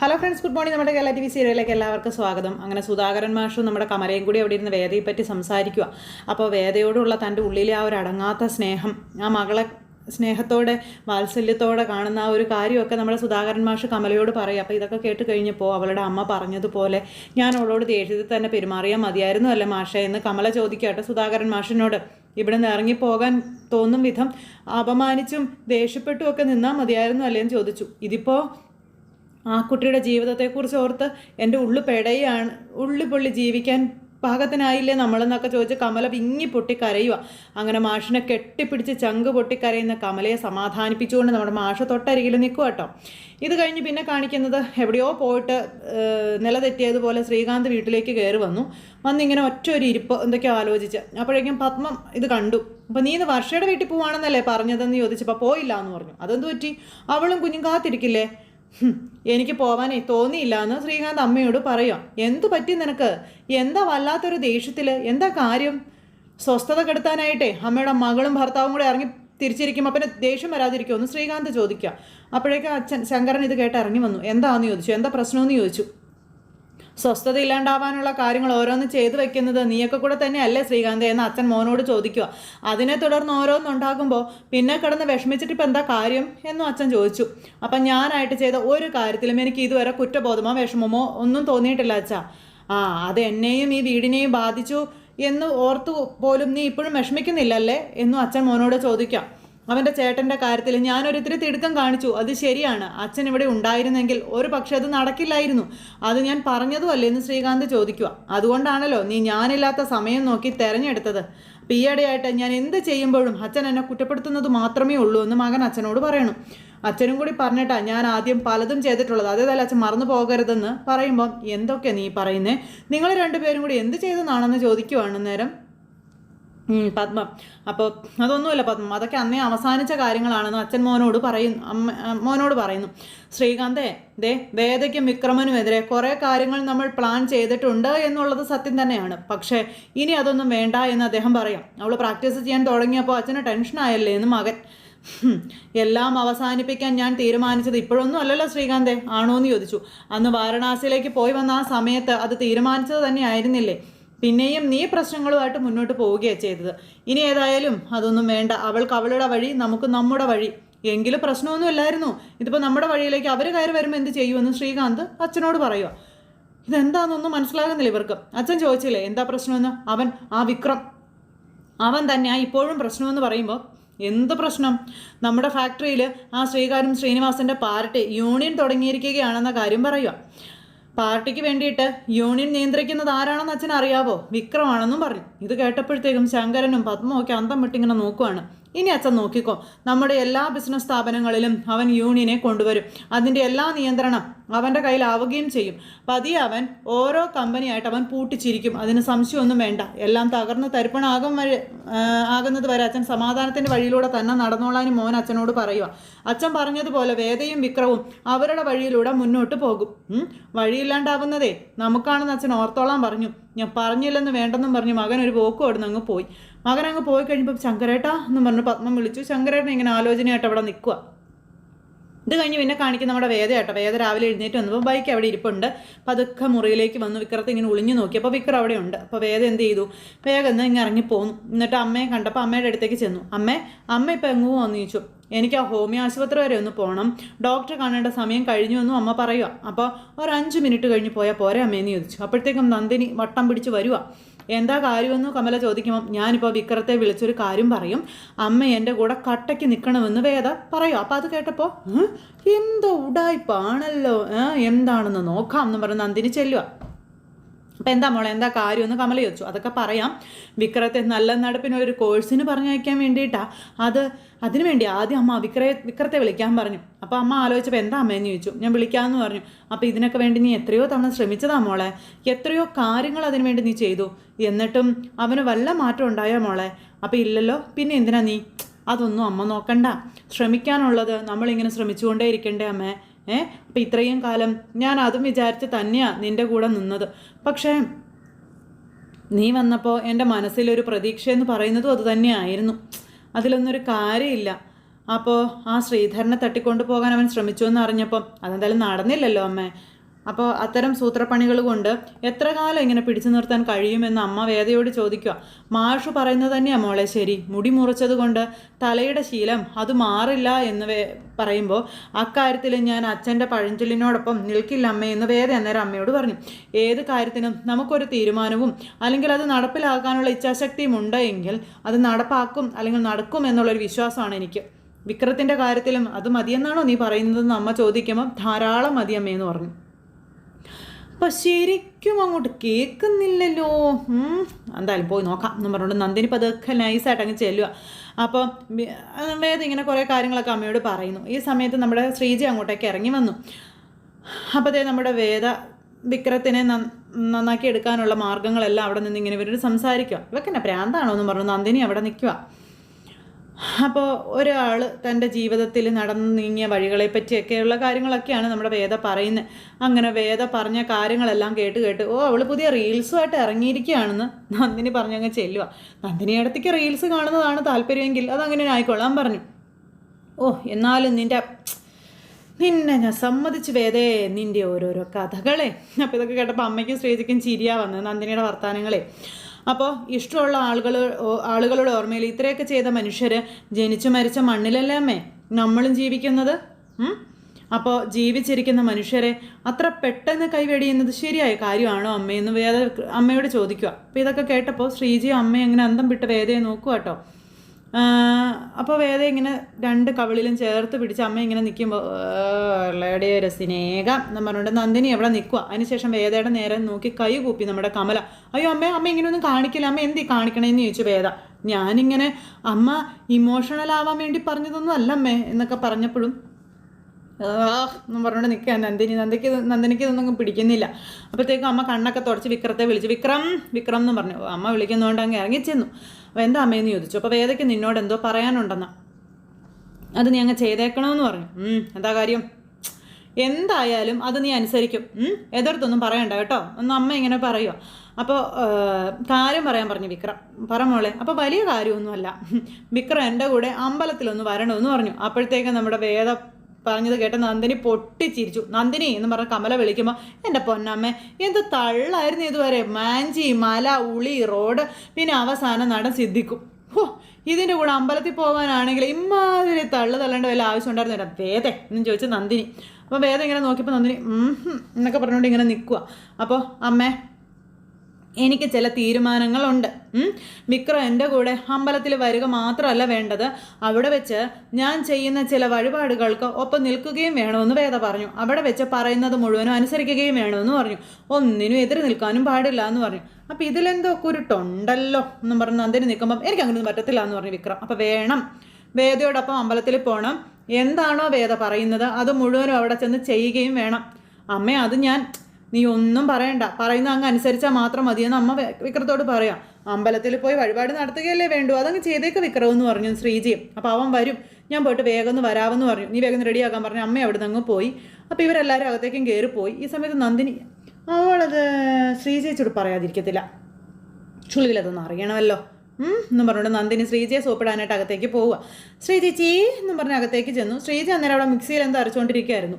Hello friends good morning നമ്മുടെ Kerala T V സീരിയലിലേക്ക് എല്ലാവർക്കും സ്വാഗതം. അങ്ങനെ സുധാകരൻ മാഷും നമ്മുടെ കമലയും കൂടി അവിടെ ഇരുന്ന് വേദയെ പറ്റി സംസാരിക്കുക അപ്പോൾ വേദയോടുള്ള തന്റെ ഉള്ളിലെ ആ ഒരു അടങ്ങാത്ത സ്നേഹം ആ മകളെ സ്നേഹത്തോടെ വാത്സല്യത്തോടെ കാണുന്ന ആ ഒരു കാര്യമൊക്കെ നമ്മുടെ സുധാകരൻ മാഷ് കമലയോട് പറയും അപ്പോൾ ഇതൊക്കെ കേട്ട് കഴിഞ്ഞപ്പോൾ അവളുടെ അമ്മ പറഞ്ഞതുപോലെ ഞാൻ അവളോട് ദേഷ്യത്തിൽ തന്നെ പെരുമാറിയാൽ മതിയായിരുന്നു അല്ലേ മാഷേ? എന്ന് കമല ചോദിക്കട്ടെ സുധാകരൻ മാഷിനോട്. ഇവിടെ നിന്ന് ഇറങ്ങിപ്പോകാൻ തോന്നും വിധം അപമാനിച്ചും ദേഷ്യപ്പെട്ടും ഒക്കെ നിന്നാൽ മതിയായിരുന്നു അല്ലേ? എന്ന് ചോദിച്ചു. ഇതിപ്പോൾ ആ കുട്ടിയുടെ ജീവിതത്തെക്കുറിച്ച് ഓർത്ത് എന്റെ ഉള്ളു പെടയാണ് ഉള്ളി പൊള്ളി ജീവിക്കാൻ പാകത്തിനായില്ലേ നമ്മളെന്നൊക്കെ ചോദിച്ച് കമല വിങ്ങി പൊട്ടി കരയുക അങ്ങനെ മാഷിനെ കെട്ടിപ്പിടിച്ച് ചങ്ക് പൊട്ടി കരയുന്ന കമലയെ സമാധാനിപ്പിച്ചുകൊണ്ട് നമ്മുടെ മാഷ തൊട്ടരികിൽ നിൽക്കുക കേട്ടോ. ഇത് കഴിഞ്ഞ് പിന്നെ കാണിക്കുന്നത് എവിടെയോ പോയിട്ട് നിലതെറ്റിയതുപോലെ നില തെറ്റിയതുപോലെ ശ്രീകാന്ത് വീട്ടിലേക്ക് കയറി വന്നു. വന്നിങ്ങനെ ഒറ്റ ഒരു ഇരിപ്പ് എന്തൊക്കെയോ ആലോചിച്ച്. അപ്പോഴേക്കും പത്മം ഇത് കണ്ടു. അപ്പോൾ നീ ഇന്ന് വർഷയുടെ വീട്ടിൽ പോവാണെന്നല്ലേ പറഞ്ഞതെന്ന് ചോദിച്ചപ്പോൾ പോയില്ല എന്ന് പറഞ്ഞു. അതെന്ത് പറ്റി? അവളും കുഞ്ഞും കാത്തിരിക്കില്ലേ? എനിക്ക് പോവാനേ തോന്നിയില്ല എന്ന് ശ്രീകാന്ത് അമ്മയോട് പറയാം? എന്തു പറ്റി നിനക്ക്? എന്താ വല്ലാത്തൊരു ദേഷ്യത്തിൽ എന്താ കാര്യം? സ്വസ്ഥത കെടുത്താനായിട്ടേ അമ്മയുടെ മകളും ഭർത്താവും കൂടെ ഇറങ്ങി തിരിച്ചിരിക്കുമ്പോൾ പിന്നെ ദേഷ്യം വരാതിരിക്കുമോ എന്ന് ശ്രീകാന്ത് ചോദിക്കുക. അപ്പോഴേക്കും അച്ഛൻ ശങ്കരൻ ഇത് കേട്ട് ഇറങ്ങി വന്നു. എന്താണെന്ന് ചോദിച്ചു? എന്താ പ്രശ്നമെന്ന് ചോദിച്ചു. സ്വസ്ഥത ഇല്ലാണ്ടാവാനുള്ള കാര്യങ്ങൾ ഓരോന്ന് ചെയ്തു വെക്കുന്നത് നീയൊക്കെ കൂടെ തന്നെയല്ലേ ശ്രീകാന്ത് എന്ന് അച്ഛൻ മോനോട് ചോദിക്കുക. അതിനെ തുടർന്ന് ഓരോന്നുണ്ടാകുമ്പോൾ പിന്നെ കിടന്ന് വിഷമിച്ചിട്ട് ഇപ്പം എന്താ കാര്യം എന്നും അച്ഛൻ ചോദിച്ചു. അപ്പം ഞാനായിട്ട് ചെയ്ത ഒരു കാര്യത്തിലും എനിക്ക് ഇതുവരെ കുറ്റബോധമോ വിഷമമോ ഒന്നും തോന്നിയിട്ടില്ല അച്ഛാ. ആ അത് എന്നെയും ഈ വീടിനെയും ബാധിച്ചു എന്ന് ഓർത്തു പോലും നീ ഇപ്പോഴും വിഷമിക്കുന്നില്ലല്ലേ എന്നും അച്ഛൻ മോനോട് ചോദിക്കാം. അവന്റെ ചേട്ടന്റെ കാര്യത്തിൽ ഞാനൊരിത്തിരി തിടുക്കം കാണിച്ചു. അത് ശരിയാണ്. അച്ഛൻ ഇവിടെ ഉണ്ടായിരുന്നെങ്കിൽ ഒരു പക്ഷെ അത് നടക്കില്ലായിരുന്നു. അത് ഞാൻ പറഞ്ഞതും അല്ലേന്ന് ശ്രീകാന്ത് ചോദിക്കുക. അതുകൊണ്ടാണല്ലോ നീ ഞാനില്ലാത്ത സമയം നോക്കി തെരഞ്ഞെടുത്തത്. പിയടയായിട്ട് ഞാൻ എന്ത് ചെയ്യുമ്പോഴും അച്ഛൻ എന്നെ കുറ്റപ്പെടുത്തുന്നത് മാത്രമേ ഉള്ളൂ എന്ന് മകൻ അച്ഛനോട് പറയണം. അച്ഛനും കൂടി പറഞ്ഞിട്ടാ ഞാൻ ആദ്യം പലതും ചെയ്തിട്ടുള്ളത്. അതേതല്ല അച്ഛൻ മറന്നു പോകരുതെന്ന് പറയുമ്പം എന്തൊക്കെ നീ പറയുന്നേ? നിങ്ങൾ രണ്ടുപേരും കൂടി എന്ത് ചെയ്തെന്നാണെന്ന് ചോദിക്കുവാണ് നേരം പത്മ. അപ്പോൾ അതൊന്നുമില്ല പത്മ. അതൊക്കെ അന്നേ അവസാനിച്ച കാര്യങ്ങളാണെന്ന് അച്ഛൻ മോനോട് പറയുന്നു അമ്മ മോനോട് പറയുന്നു. ശ്രീകാന്തേ ദേ വേദയ്ക്കും വിക്രമനുമെതിരെ കുറേ കാര്യങ്ങൾ നമ്മൾ പ്ലാൻ ചെയ്തിട്ടുണ്ട് എന്നുള്ളത് സത്യം തന്നെയാണ്. പക്ഷേ ഇനി അതൊന്നും വേണ്ട എന്ന് അദ്ദേഹം പറയാം. അവൾ പ്രാക്ടീസ് ചെയ്യാൻ തുടങ്ങിയപ്പോൾ അച്ഛന് ടെൻഷനായല്ലേ എന്ന് മകൻ. എല്ലാം അവസാനിപ്പിക്കാൻ ഞാൻ തീരുമാനിച്ചത് ഇപ്പോഴൊന്നും അല്ലല്ലോ ശ്രീകാന്തേ? ആണോ എന്ന് ചോദിച്ചു. അന്ന് വാരണാസിയിലേക്ക് പോയി വന്ന ആ സമയത്ത് അത് തീരുമാനിച്ചത് തന്നെ ആയിരുന്നില്ലേ? പിന്നെയും നീ പ്രശ്നങ്ങളുമായിട്ട് മുന്നോട്ട് പോവുകയാണ് ചെയ്തത്. ഇനി ഏതായാലും അതൊന്നും വേണ്ട. അവൾക്ക് അവളുടെ വഴി നമുക്ക് നമ്മുടെ വഴി. എങ്കിലും പ്രശ്നമൊന്നും ഇല്ലായിരുന്നു. ഇതിപ്പോൾ നമ്മുടെ വഴിയിലേക്ക് അവർ കയറി വരുമ്പോൾ എന്ത് ചെയ്യുമെന്ന് ശ്രീകാന്ത് അച്ഛനോട് പറയുക ഇതെന്താണെന്നൊന്നും മനസ്സിലാകുന്നില്ല ഇവർക്ക്. അച്ഛൻ ചോദിച്ചില്ലേ എന്താ പ്രശ്നമെന്ന്? അവൻ ആ വിക്രം. അവൻ തന്നെ ആ ഇപ്പോഴും പ്രശ്നമെന്ന് പറയുമ്പോൾ എന്ത് പ്രശ്നം? നമ്മുടെ ഫാക്ടറിയിൽ ആ ശ്രീകാരും ശ്രീനിവാസന്റെ പാർട്ടി യൂണിയൻ തുടങ്ങിയിരിക്കുകയാണെന്ന കാര്യം പറയുക പാർട്ടിക്ക് വേണ്ടിയിട്ട് യൂണിയൻ നിയന്ത്രിക്കുന്നത് ആരാണെന്ന് അച്ഛൻ അറിയാവോ വിക്രമാണെന്നും പറഞ്ഞു. ഇത് കേട്ടപ്പോഴത്തേക്കും ശങ്കരനും പത്മവും ഒക്കെ അന്തം വിട്ടിങ്ങനെ നോക്കുവാണ്. ഇനി അച്ഛൻ നോക്കിക്കോ. നമ്മുടെ എല്ലാ ബിസിനസ് സ്ഥാപനങ്ങളിലും അവൻ യൂണിയനെ കൊണ്ടുവരും. അതിന്റെ എല്ലാ നിയന്ത്രണം അവന്റെ കയ്യിലാവുകയും ചെയ്യും. പതിയെ അവൻ ഓരോ കമ്പനിയായിട്ട് അവൻ പൂട്ടിച്ചിരിക്കും. അതിന് സംശയമൊന്നും വേണ്ട. എല്ലാം തകർന്ന് തരിപ്പണാകും വരെ ആകുന്നത് വരെ അച്ഛൻ സമാധാനത്തിന്റെ വഴിയിലൂടെ തന്നെ നടന്നോളാനും മോൻ അച്ഛനോട് പറയുക അച്ഛൻ പറഞ്ഞതുപോലെ വേദയും വിക്രവും അവരുടെ വഴിയിലൂടെ മുന്നോട്ട് പോകും. വഴിയില്ലാണ്ടാവുന്നതേ. നമുക്കാണെന്ന് അച്ഛൻ ഓർത്തോളാൻ പറഞ്ഞു. ഞാൻ പറഞ്ഞില്ലെന്ന് വേണ്ടെന്നും പറഞ്ഞു മകൻ ഒരു പോക്കും അവിടുന്ന് അങ്ങ് പോയി. മകൻ അങ്ങ് പോയി കഴിഞ്ഞപ്പോൾ ശങ്കരേട്ടാ എന്ന് പറഞ്ഞു പത്മം വിളിച്ചു. ശങ്കരേട്ടൻ ഇങ്ങനെ ആലോചനയായിട്ട് അവിടെ നിൽക്കുക ഇത് കഴിഞ്ഞ് പിന്നെ കാണിക്കുന്ന നമ്മുടെ വേദ കേട്ടോ. വേദ രാവിലെ എഴുന്നേറ്റ് വന്നപ്പോൾ ബൈക്ക് അവിടെ ഇരിപ്പുണ്ട്. പതുക്കെ മുറിയിലേക്ക് വന്നു വിക്രത്തെ ഇങ്ങനെ ഒളിഞ്ഞു നോക്കി. അപ്പോൾ വിക്രം അവിടെ ഉണ്ട്. അപ്പോൾ വേദ എന്ത് ചെയ്തു? വേഗം ഇങ്ങനെ ഇറങ്ങി പോന്നു എന്നിട്ട് അമ്മയെ കണ്ടപ്പോൾ അമ്മയുടെ അടുത്തേക്ക് ചെന്നു. അമ്മേ അമ്മ ഇപ്പോൾ എങ്ങും വന്നു ചോദിച്ചു. എനിക്ക് ആ ഹോമിയോ ആശുപത്രി വരെ ഒന്ന് പോകണം ഡോക്ടറെ കാണേണ്ട സമയം കഴിഞ്ഞു എന്നും അമ്മ പറയുക അപ്പോൾ ഒരു അഞ്ച് മിനിറ്റ് കഴിഞ്ഞ് പോയാൽ പോരെ അമ്മേന്ന് ചോദിച്ചു. അപ്പോഴത്തേക്കും നന്ദിനി വട്ടം പിടിച്ച് വരുക എന്താ കാര്യമെന്ന് കമല ചോദിക്കുമ്പം ഞാനിപ്പോൾ വിക്രത്തെ വിളിച്ചൊരു കാര്യം പറയും. അമ്മ എന്റെ കൂടെ കട്ടയ്ക്ക് നിൽക്കണമെന്ന് വേദ പറയും അപ്പം അത് കേട്ടപ്പോൾ "ഉം, എന്തോ ഉടായ്പാണല്ലോ. എന്താണെന്ന് നോക്കാം എന്ന് പറഞ്ഞ് നന്ദിനി ചെല്ലുക അപ്പം എന്താ മോളെ എന്താ കാര്യം? എന്ന് കമല ചോദിച്ചു. അതൊക്കെ പറയാം. വിക്രത്തെ നല്ല നടപ്പിന് ഒരു കോഴ്സിന് പറഞ്ഞയക്കാൻ വേണ്ടിയിട്ടാണ് അത് അതിനു വേണ്ടി ആദ്യം അമ്മ വിക്രയെ വിക്രത്തെ വിളിക്കാൻ പറഞ്ഞു. അപ്പോൾ അമ്മ ആലോചിച്ചപ്പോൾ എന്താ അമ്മയെന്ന് ചോദിച്ചു. ഞാൻ വിളിക്കാമെന്ന് പറഞ്ഞു. അപ്പോൾ ഇതിനൊക്കെ വേണ്ടി നീ എത്രയോ തവണ ശ്രമിച്ചതാ മോളെ. എത്രയോ കാര്യങ്ങൾ അതിനു വേണ്ടി നീ ചെയ്തു. എന്നിട്ടും അവന് വല്ല മാറ്റം ഉണ്ടായോ മോളെ? അപ്പോൾ ഇല്ലല്ലോ. പിന്നെ എന്തിനാ നീ? അതൊന്നും അമ്മ നോക്കണ്ട. ശ്രമിക്കാനുള്ളത് നമ്മളിങ്ങനെ ശ്രമിച്ചുകൊണ്ടേ ഇരിക്കണ്ടേ അമ്മേ. ഏ? അപ്പം ഇത്രയും കാലം ഞാൻ അതും വിചാരിച്ച് തന്നെയാണ് നിന്റെ കൂടെ നിന്നത്. പക്ഷേ നീ വന്നപ്പോൾ എന്റെ മനസ്സിലൊരു പ്രതീക്ഷ എന്ന് പറയുന്നതും അത് തന്നെയായിരുന്നു. അതിലൊന്നൊരു കാര്യമില്ല. അപ്പോൾ ആ ശ്രീധരനെ തട്ടിക്കൊണ്ടു പോകാൻ അവൻ ശ്രമിച്ചു എന്ന് അറിഞ്ഞപ്പം അതെന്തായാലും നടന്നില്ലല്ലോ അമ്മേ. അപ്പോൾ അത്തരം സൂത്രപ്പണികൾ കൊണ്ട് എത്ര കാലം ഇങ്ങനെ പിടിച്ചു നിർത്താൻ കഴിയുമെന്ന് അമ്മ വേദയോട് ചോദിക്കുക. മാഷു പറയുന്നത് തന്നെയാണ് മോളെ ശരി. മുടി മുറിച്ചത് കൊണ്ട് തലയുടെ ശീലം അത് മാറില്ല എന്ന് വേ പറയുമ്പോൾ അക്കാര്യത്തിൽ ഞാൻ അച്ഛന്റെ പഴഞ്ചൊല്ലിനോടൊപ്പം നിൽക്കില്ല അമ്മേ എന്ന് വേദ അന്നേരം അമ്മയോട് പറഞ്ഞു. ഏത് കാര്യത്തിനും നമുക്കൊരു തീരുമാനവും അല്ലെങ്കിൽ അത് നടപ്പിലാക്കാനുള്ള ഇച്ഛാശക്തിയും ഉണ്ട് എങ്കിൽ അത് നടപ്പാക്കും അല്ലെങ്കിൽ നടക്കും എന്നുള്ളൊരു വിശ്വാസമാണ് എനിക്ക്. വിക്രത്തിന്റെ കാര്യത്തിലും അത് മതിയെന്നാണോ നീ പറയുന്നതെന്ന് അമ്മ ചോദിക്കുമ്പോൾ ധാരാളം മതി അമ്മയെന്ന് പറഞ്ഞു. അപ്പം ശരിക്കും അങ്ങോട്ട് കേൾക്കുന്നില്ലല്ലോ എന്തായാലും പോയി നോക്കാം. എന്ന് പറഞ്ഞുകൊണ്ട് നന്ദിനി പതൊക്കെ നൈസായിട്ട് അങ്ങ് ചെല്ലുക അപ്പോൾ വേദ ഇങ്ങനെ കുറേ കാര്യങ്ങളൊക്കെ അമ്മയോട് പറയുന്നു. ഈ സമയത്ത് നമ്മുടെ ശ്രീജി അങ്ങോട്ടേക്ക് ഇറങ്ങി വന്നു. അപ്പോൾ അതേ നമ്മുടെ വേദ വിക്രത്തിനെ നന്ന- നന്നാക്കി എടുക്കാനുള്ള മാർഗങ്ങളെല്ലാം അവിടെ നിന്ന് ഇങ്ങനെ ഇവരോട് സംസാരിക്കുക ഇവക്കെന്നെ പ്രാന്താണോ എന്ന് പറഞ്ഞു നന്ദിനി അവിടെ നിൽക്കുക അപ്പോൾ ഒരാൾ തന്റെ ജീവിതത്തിൽ നടന്നു നീങ്ങിയ വഴികളെ പറ്റിയൊക്കെയുള്ള കാര്യങ്ങളൊക്കെയാണ് നമ്മുടെ വേദ പറയുന്നത്. അങ്ങനെ വേദ പറഞ്ഞ കാര്യങ്ങളെല്ലാം കേട്ട് കേട്ട് ഓ അവൾ പുതിയ റീൽസുമായിട്ട് ഇറങ്ങിയിരിക്കുകയാണെന്ന് നന്ദിനി പറഞ്ഞങ്ങ് ചെല്ലുക നന്ദിനി ഇടത്തേക്ക് റീൽസ് കാണുന്നതാണ് താല്പര്യമെങ്കിൽ അതങ്ങനെ ആയിക്കൊള്ളാൻ പറഞ്ഞു. ഓ എന്നാലും നിന്റെ നിന്നെ ഞാൻ സമ്മതിച്ചു വേദേ നിന്റെ ഓരോരോ കഥകളെ. അപ്പോൾ ഇതൊക്കെ കേട്ടപ്പോൾ അമ്മയ്ക്കും ശ്രീജിക്കും ചിരിയാ വന്നത് നന്ദിനിയുടെ വർത്തമാനങ്ങളെ. അപ്പോൾ ഇഷ്ടമുള്ള ആളുകൾ ആളുകളുടെ ഓർമ്മയിൽ ഇത്രയൊക്കെ ചെയ്ത മനുഷ്യർ ജനിച്ചു മരിച്ച മണ്ണിലല്ലേ നമ്മളും ജീവിക്കുന്നത്? അപ്പോൾ ജീവിച്ചിരിക്കുന്ന മനുഷ്യരെ അത്ര പെട്ടെന്ന് കൈവെടിയുന്നത് ശരിയായ കാര്യമാണോ അമ്മയെന്ന് വേദ അമ്മയോട് ചോദിക്കുക. അപ്പോൾ ഇതൊക്കെ കേട്ടപ്പോൾ ശ്രീജി അമ്മ അങ്ങനെ അന്തം വിട്ട് വേദയെ നോക്കുക കേട്ടോ അപ്പോൾ വേദ ഇങ്ങനെ രണ്ട് കവിളിലും ചേർത്ത് പിടിച്ച് അമ്മ ഇങ്ങനെ നിൽക്കുമ്പോൾ ഉള്ളയുടെ ഒരു സ്നേഹം എന്ന് പറഞ്ഞുകൊണ്ട് നന്ദിനി എവിടെ നിൽക്കുക അതിനുശേഷം വേദയുടെ നേരെ നോക്കി കൈ കൂപ്പി നമ്മുടെ കമല. അയ്യോ അമ്മ അമ്മ ഇങ്ങനെയൊന്നും കാണിക്കില്ല. അമ്മ എന്തി കാണിക്കണേന്ന് ചോദിച്ചു വേദ. ഞാനിങ്ങനെ അമ്മ ഇമോഷണൽ ആവാൻ വേണ്ടി പറഞ്ഞതൊന്നും അല്ല അമ്മേ എന്നൊക്കെ പറഞ്ഞപ്പോഴും എന്നും പറഞ്ഞുകൊണ്ട് നിൽക്കുക നന്ദിനി നന്ദിക്ക് നന്ദിനിക്ക് ഇതൊന്നും പിടിക്കുന്നില്ല. അപ്പോഴത്തേക്കും അമ്മ കണ്ണൊക്കെ തുടച്ച് വിക്രത്തെ വിളിച്ച് വിക്രം വിക്രം എന്ന് പറഞ്ഞു. അമ്മ വിളിക്കുന്നതുകൊണ്ട് അങ്ങ് ഇറങ്ങിച്ചെന്നു അപ്പോൾ എന്താ അമ്മയെന്ന് ചോദിച്ചു. അപ്പോൾ വേദയ്ക്ക് നിന്നോട് എന്തോ പറയാനുണ്ടെന്നാ. അത് നീ അങ്ങ് ചെയ്തേക്കണമെന്ന് പറഞ്ഞു. എന്താ കാര്യം? എന്തായാലും അത് നീ അനുസരിക്കും. എതിർത്തൊന്നും പറയണ്ട കേട്ടോ. ഒന്ന് അമ്മ ഇങ്ങനെ പറയുക അപ്പോൾ കാര്യം പറയാൻ പറഞ്ഞു വിക്രം. പറ മോളെ. അപ്പോൾ വലിയ കാര്യമൊന്നുമല്ല. വിക്രം എന്റെ കൂടെ അമ്പലത്തിലൊന്ന് വരണമെന്ന് പറഞ്ഞു. അപ്പോഴത്തേക്കും നമ്മുടെ വേദ പറഞ്ഞത് കേട്ട് നന്ദിനി പൊട്ടിച്ചിരിച്ചു. നന്ദിനി എന്ന് പറഞ്ഞ കമല വിളിക്കുമ്പോൾ എന്റെ പൊന്നമ്മേ എന്ത് തള്ളായിരുന്നു ഇതുവരെ? മാഞ്ചി മല ഉളി റോഡ്. പിന്നെ അവസാനം നടൻ സിദ്ധിക്കും. ഹോ ഇതിന്റെ കൂടെ അമ്പലത്തിൽ പോകാനാണെങ്കിൽ ഇമാതിരി തള്ളു തള്ളേണ്ട വല്ല ആവശ്യം ഉണ്ടായിരുന്നില്ല വേദേ എന്നും ചോദിച്ചു നന്ദിനി. അപ്പോൾ വേദം ഇങ്ങനെ നോക്കിയപ്പോൾ നന്ദിനി എന്നൊക്കെ പറഞ്ഞുകൊണ്ട് ഇങ്ങനെ നിൽക്കുക അപ്പോൾ അമ്മേ എനിക്ക് ചില തീരുമാനങ്ങളുണ്ട്. വിക്രം എന്റെ കൂടെ അമ്പലത്തിൽ വരിക മാത്രമല്ല വേണ്ടത്. അവിടെ വെച്ച് ഞാൻ ചെയ്യുന്ന ചില വഴിപാടുകൾക്ക് ഒപ്പം നിൽക്കുകയും വേണമെന്ന് വേദ പറഞ്ഞു. അവിടെ വെച്ച് പറയുന്നത് മുഴുവനും അനുസരിക്കുകയും വേണമെന്ന് പറഞ്ഞു. ഒന്നിനും എതിര് നിൽക്കാനും പാടില്ല എന്ന് പറഞ്ഞു. അപ്പം ഇതിലെന്തോ കുരുട്ടുണ്ടല്ലോ എന്നും പറഞ്ഞ് നന്ദിനി നിൽക്കുമ്പം എനിക്ക് അങ്ങനെയൊന്നും പറ്റത്തില്ല എന്ന് പറഞ്ഞു വിക്രം. അപ്പം വേണം. വേദയോടൊപ്പം അമ്പലത്തിൽ പോകണം എന്താണോ വേദ പറയുന്നത് അത് മുഴുവനും അവിടെ ചെന്ന് ചെയ്യുകയും വേണം. അമ്മേ അത് ഞാൻ നീ ഒന്നും പറയണ്ട. പറയുന്ന അങ്ങ് അനുസരിച്ചാൽ മാത്രം മതിയെന്ന് അമ്മ വിക്രത്തോട് പറയാം. അമ്പലത്തിൽ പോയി വഴിപാട് നടത്തുകയല്ലേ വേണ്ടു. അതങ്ങ് ചെയ്തേക്ക് വിക്രം എന്ന് പറഞ്ഞു ശ്രീജിയും. അപ്പോൾ അവൻ വരും. ഞാൻ പോയിട്ട് വേഗം ഒന്ന് വരാമെന്ന് പറഞ്ഞു. നീ വേഗം റെഡിയാക്കാൻ പറഞ്ഞു അമ്മ അവിടെ നിന്ന് അങ്ങ് പോയി. അപ്പോൾ ഇവരെല്ലാവരും അകത്തേക്കും കയറി പോയി. ഈ സമയത്ത് നന്ദിനി അവളത് ശ്രീജയിച്ചോട് പറയാതിരിക്കത്തില്ല. ചുളിവിലതൊന്നും അറിയണമല്ലോ. എന്നും പറഞ്ഞുകൊണ്ട് നന്ദിനി ശ്രീജയെ സോപ്പിടാനായിട്ട് അകത്തേക്ക് പോവുക. ശ്രീജി ചീ എന്നും പറഞ്ഞ് അകത്തേക്ക് ചെന്നു. ശ്രീജി അന്നേരം അവിടെ മിക്സിയിൽ എന്തോ അരച്ചുകൊണ്ടിരിക്കുകയായിരുന്നു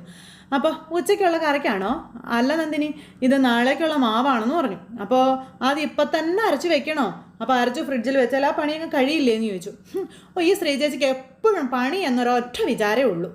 അപ്പോൾ ഉച്ചയ്ക്കുള്ള കറിക്കാണോ? അല്ല നന്ദിനി ഇത് നാളേക്കുള്ള മാവാണെന്ന് പറഞ്ഞു. അപ്പോൾ അത് ഇപ്പം തന്നെ അരച്ച് വെക്കണോ? അപ്പോൾ അരച്ച് ഫ്രിഡ്ജിൽ വെച്ചാൽ ആ പണിയൊക്കെ കഴിയില്ലേ എന്ന് ചോദിച്ചു. ഓ ഈ ശ്രീചേച്ചിക്ക് എപ്പോഴും പണി എന്നൊരൊറ്റ വിചാരമേ ഉള്ളൂ.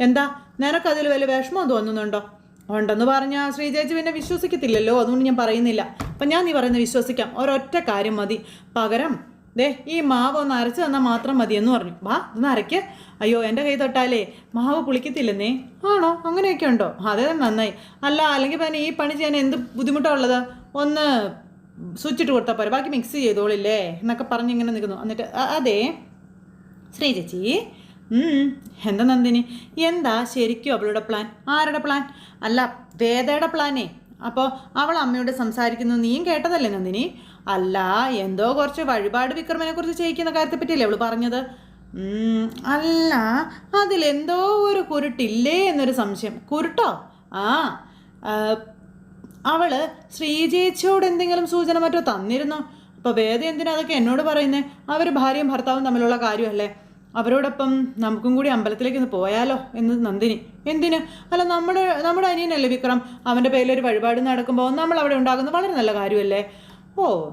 എന്താ? നിനക്കതിൽ വലിയ വിഷമം തോന്നുന്നുണ്ടോ? ഉണ്ടെന്ന് പറഞ്ഞാൽ ശ്രീചേച്ചി പിന്നെ വിശ്വസിക്കത്തില്ലല്ലോ അതുകൊണ്ട് ഞാൻ പറയുന്നില്ല. അപ്പം ഞാൻ നീ പറയുന്നത് വിശ്വസിക്കാം. ഒരൊറ്റ കാര്യം മതി. പകരം ദേ ഈ മാവ് ഒന്ന് അരച്ച് തന്നാൽ മാത്രം മതി എന്ന് പറഞ്ഞു. വാ ഇതൊന്ന് അരയ്ക്ക്. അയ്യോ എന്റെ കൈ തൊട്ടാലേ മാവ് പുളിക്കത്തില്ലെന്നേ. ആണോ? അങ്ങനെയൊക്കെ ഉണ്ടോ? അതെ നന്നായി. അല്ല അല്ലെങ്കിൽ പിന്നെ ഈ പണി ചെയ്യാൻ എന്ത് ബുദ്ധിമുട്ടാണുള്ളത് ഒന്ന് സ്വിച്ച് ഇട്ട് കൊടുത്താൽ പോരെ. ബാക്കി മിക്സ് ചെയ്തോളില്ലേ എന്നൊക്കെ പറഞ്ഞ് ഇങ്ങനെ നിൽക്കുന്നു എന്നിട്ട് "അ- അതെ. ശ്രീ ചേച്ചി എന്താ നന്ദിനി? എന്താ ശരിക്കും അവളുടെ പ്ലാൻ ആരുടെ പ്ലാൻ അല്ല വേദയുടെ പ്ലാനേ അപ്പോൾ അവൾ അമ്മയോട് സംസാരിക്കുന്നു. നീയും കേട്ടതല്ലേ നന്ദിനി? അല്ല എന്തോ കുറച്ച് വഴിപാട് വിക്രമനെ കുറിച്ച് ചെയ്യിക്കുന്ന കാര്യത്തെ പറ്റിയല്ലേ അവൾ പറഞ്ഞത്? അല്ല അതിലെന്തോ ഒരു കുരുട്ടില്ലേ എന്നൊരു സംശയം. കുരുട്ടോ? ആ അവൾ ശ്രീജേച്ചിയോട് എന്തെങ്കിലും സൂചന മറ്റോ തന്നിരുന്നോ? അപ്പോൾ വേദ എന്തിനാ അതൊക്കെ എന്നോട് പറയുന്നേ? അവർ ഭാര്യയും ഭർത്താവും തമ്മിലുള്ള കാര്യമല്ലേ? അവരോടൊപ്പം നമുക്കും കൂടി അമ്പലത്തിലേക്ക് ഒന്ന് പോയാലോ എന്ന് നന്ദിനി. എന്തിന്? അല്ല നമ്മുടെ നമ്മുടെ അനിയനല്ലേ വിക്രം? അവന്റെ പേരിലൊരു വഴിപാട് നടക്കുമ്പോൾ നമ്മൾ അവിടെ ഉണ്ടാകുന്നത് വളരെ നല്ല കാര്യമല്ലേ? ഓ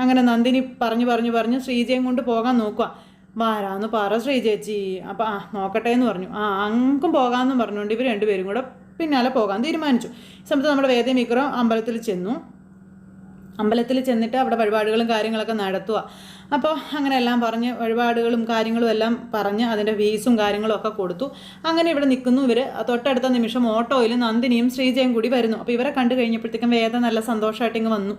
അങ്ങനെ നന്ദിനി പറഞ്ഞു പറഞ്ഞു പറഞ്ഞു ശ്രീജയും കൊണ്ട് പോകാൻ നോക്കുക വരാന്ന് പറ ശ്രീജേച്ചി. അപ്പം ആ നോക്കട്ടെ എന്ന് പറഞ്ഞു. ആ അങ്ങും പോകാമെന്നും പറഞ്ഞുകൊണ്ട് ഇവർ രണ്ടുപേരും കൂടെ പിന്നാലെ പോകാൻ തീരുമാനിച്ചു. സമയത്ത് നമ്മുടെ വേദി വിക്രം അമ്പലത്തിൽ ചെന്നു. അമ്പലത്തിൽ ചെന്നിട്ട് അവിടെ വഴിപാടുകളും കാര്യങ്ങളൊക്കെ നടത്തുക അപ്പോൾ അങ്ങനെ എല്ലാം പറഞ്ഞ് വഴിപാടുകളും കാര്യങ്ങളും എല്ലാം പറഞ്ഞ് അതിന്റെ ഫീസും കാര്യങ്ങളും ഒക്കെ കൊടുത്തു. അങ്ങനെ ഇവിടെ നിൽക്കുന്നു ഇവർ തൊട്ടടുത്ത നിമിഷം ഓട്ടോയിൽ നന്ദിനിയും ശ്രീജയും കൂടി വരുന്നു. അപ്പോൾ ഇവരെ കണ്ടു കഴിഞ്ഞപ്പോഴത്തേക്കും വേദ നല്ല സന്തോഷമായിട്ട് ഇങ്ങ് വന്നു.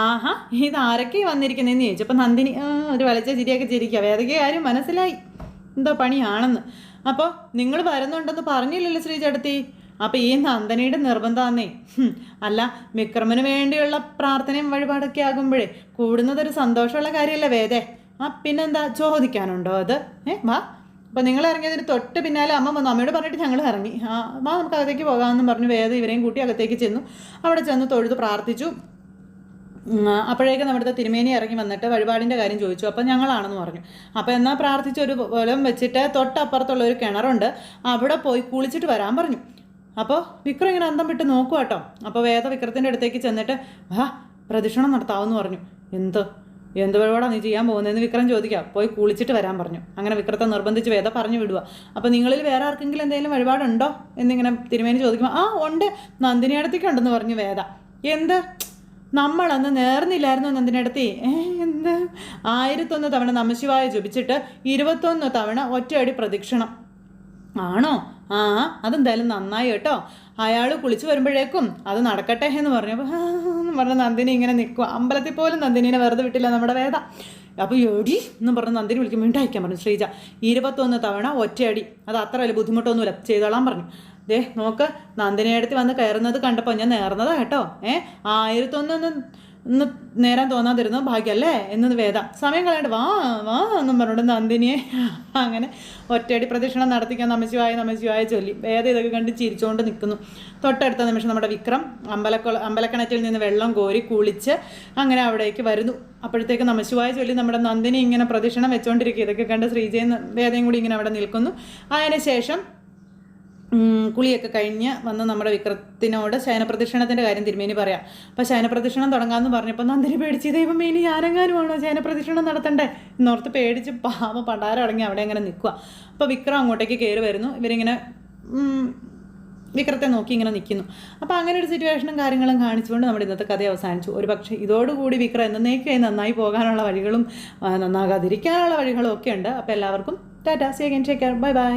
ആഹാ ഇത് ആരൊക്കെ വന്നിരിക്കുന്നതെന്ന് ചോദിച്ചു. അപ്പോൾ നന്ദിനി ഒരു വലച്ച ചിരിയൊക്കെ ചിരിക്കുക വേദയ്ക്ക് കാര്യം മനസ്സിലായി. എന്തോ പണിയാണെന്ന്. അപ്പോൾ നിങ്ങൾ വരുന്നുണ്ടെന്ന് പറഞ്ഞില്ലല്ലോ ശ്രീചേട്ടത്തി അപ്പോൾ ഈ നന്ദനിയുടെ നിർബന്ധമാന്നേ. അല്ല വിക്രമന് വേണ്ടിയുള്ള പ്രാർത്ഥനയും വഴിപാടൊക്കെ ആകുമ്പോഴേ കൂടുന്നതൊരു സന്തോഷമുള്ള കാര്യമല്ലേ വേദേ? ആ പിന്നെന്താ? ചോദിക്കാനുണ്ടോ അത്? ഏ വാ. അപ്പോൾ നിങ്ങൾ ഇറങ്ങിയതിന് തൊട്ട് പിന്നാലെ അമ്മ വന്നു. അമ്മയോട് പറഞ്ഞിട്ട് ഞങ്ങൾ ഇറങ്ങി. ആ വാ നമുക്ക് അകത്തേക്ക് പോകാമെന്നും പറഞ്ഞു വേദ ഇവരെയും കൂട്ടി അകത്തേക്ക് ചെന്നു. അവിടെ ചെന്ന് തൊഴുത് പ്രാർത്ഥിച്ചു. അപ്പോഴേക്കും നമ്മുടെ തിരുമേനി ഇറങ്ങി വന്നിട്ട് വഴിപാടിന്റെ കാര്യം ചോദിച്ചു. അപ്പം ഞങ്ങളാണെന്ന് പറഞ്ഞു. അപ്പോൾ എന്നാൽ പ്രാർത്ഥിച്ച ഒരു വെച്ചിട്ട് തൊട്ടപ്പുറത്തുള്ള ഒരു കിണറുണ്ട്. അവിടെ പോയി കുളിച്ചിട്ട് വരാൻ പറഞ്ഞു. അപ്പോൾ വിക്രം ഇങ്ങനെ അന്തം വിട്ട് നോക്കുക കേട്ടോ. അപ്പോൾ വേദ വിക്രത്തിന്റെ അടുത്തേക്ക് ചെന്നിട്ട് ആ പ്രദക്ഷിണം നടത്താമെന്ന് പറഞ്ഞു. എന്ത്? എന്ത് പരിപാടാണ് നീ ചെയ്യാൻ പോകുന്നതെന്ന് വിക്രം ചോദിക്കുക പോയി കുളിച്ചിട്ട് വരാൻ പറഞ്ഞു. അങ്ങനെ വിക്രത്തെ നിർബന്ധിച്ച് വേദ പറഞ്ഞു വിടുക അപ്പോൾ നിങ്ങളിൽ വേറെ ആർക്കെങ്കിലും എന്തെങ്കിലും വഴിപാടുണ്ടോ? എന്നിങ്ങനെ തിരുമേനി ചോദിക്കുമ്പോൾ ആ ഉണ്ട്. നന്ദിനിയടത്തേക്ക് ഉണ്ടെന്ന് പറഞ്ഞു വേദ. എന്ത്? നമ്മളന്ന് നേർന്നില്ലായിരുന്നു നന്ദിനടത്തി എന്ത്? ആയിരത്തൊന്ന് തവണ നമശിവായ ജപിച്ചിട്ട് ഇരുപത്തൊന്ന് തവണ ഒറ്റയടി പ്രദക്ഷിണം. ആണോ? ആ അതെന്തായാലും നന്നായി കേട്ടോ. അയാൾ കുളിച്ച് വരുമ്പോഴേക്കും അത് നടക്കട്ടെ എന്ന് പറഞ്ഞപ്പോൾ എന്ന് പറഞ്ഞ നന്ദിനി ഇങ്ങനെ നിൽക്കുക അമ്പലത്തിൽ പോലും നന്ദിനീനെ വെറുതെ വിട്ടില്ല നമ്മുടെ വേദ. അപ്പോൾ എടി എന്ന് പറഞ്ഞ് നന്ദിനി വിളിക്കും വീണ്ടും അയക്കാൻ പറഞ്ഞു. ശ്രീജ ഇരുപത്തൊന്ന് തവണ ഒറ്റയടി. അത് അത്ര വലിയ ബുദ്ധിമുട്ടൊന്നുമില്ല. ചെയ്തോളാൻ പറഞ്ഞു. ദേ നോക്ക് നന്ദിനിയടുത്ത് വന്ന് കയറുന്നത് കണ്ടപ്പോൾ ഞാൻ നേർന്നതാ കേട്ടോ. ഏ ആയിരത്തൊന്നൊന്ന് ഒന്ന് നേരാൻ തോന്നാതിരുന്നു ഭാഗ്യല്ലേ? എന്ന് വേദ. സമയം കളയണ്ട. വാ വാ എന്നും പറഞ്ഞുകൊണ്ട് നന്ദിനിയെ അങ്ങനെ ഒറ്റയടി പ്രദക്ഷിണം നടത്തിക്കാൻ നമശിവായ നമശിവായ ചൊല്ലി. വേദ ഇതൊക്കെ കണ്ട് ചിരിച്ചുകൊണ്ട് നിൽക്കുന്നു തൊട്ടടുത്ത നിമിഷം നമ്മുടെ വിക്രം അമ്പലക്കൊ അമ്പലക്കിണറ്റിൽ നിന്ന് വെള്ളം കോരി കുളിച്ച് അങ്ങനെ അവിടേക്ക് വരുന്നു. അപ്പോഴത്തേക്ക് നമശിവായ ചൊല്ലി നമ്മുടെ നന്ദിനി ഇങ്ങനെ പ്രദക്ഷിണം വെച്ചുകൊണ്ടിരിക്കുക ഇതൊക്കെ കണ്ട് ശ്രീജയും വേദയും കൂടി ഇങ്ങനെ അവിടെ നിൽക്കുന്നു. അതിന് ശേഷം കുളിയൊക്കെ കഴിഞ്ഞ് വന്ന് നമ്മുടെ വിക്രത്തിനോട് ശയനപ്രദക്ഷിണത്തിന്റെ കാര്യം തിരുമേനി പറയാം. അപ്പോൾ ശയനപ്രദക്ഷിണം തുടങ്ങാമെന്ന് പറഞ്ഞപ്പോൾ നന്ദിനി പേടിച്ച് ദൈവം ഇനി ആരെങ്ങാനുമാണോ ശയനപ്രദക്ഷിണം നടത്തണ്ടേ? എന്നോർത്ത് പേടിച്ച് പാവ പണ്ടാരം അടങ്ങി അവിടെ അങ്ങനെ നിൽക്കുക അപ്പോൾ വിക്രം അങ്ങോട്ടേക്ക് കയറി വരുന്നു. ഇവരിങ്ങനെ വിക്രത്തെ നോക്കി ഇങ്ങനെ നിൽക്കുന്നു അപ്പോൾ അങ്ങനെ ഒരു സിറ്റുവേഷനും കാര്യങ്ങളും കാണിച്ചുകൊണ്ട് നമ്മുടെ ഇന്നത്തെ കഥ അവസാനിച്ചു. ഒരു പക്ഷേ ഇതോടുകൂടി വിക്രം എന്നേക്കായി നന്നായി പോകാനുള്ള വഴികളും നന്നാകാതിരിക്കാനുള്ള വഴികളും ഒക്കെ ഉണ്ട്. അപ്പോൾ എല്ലാവർക്കും tata see again take care bye bye.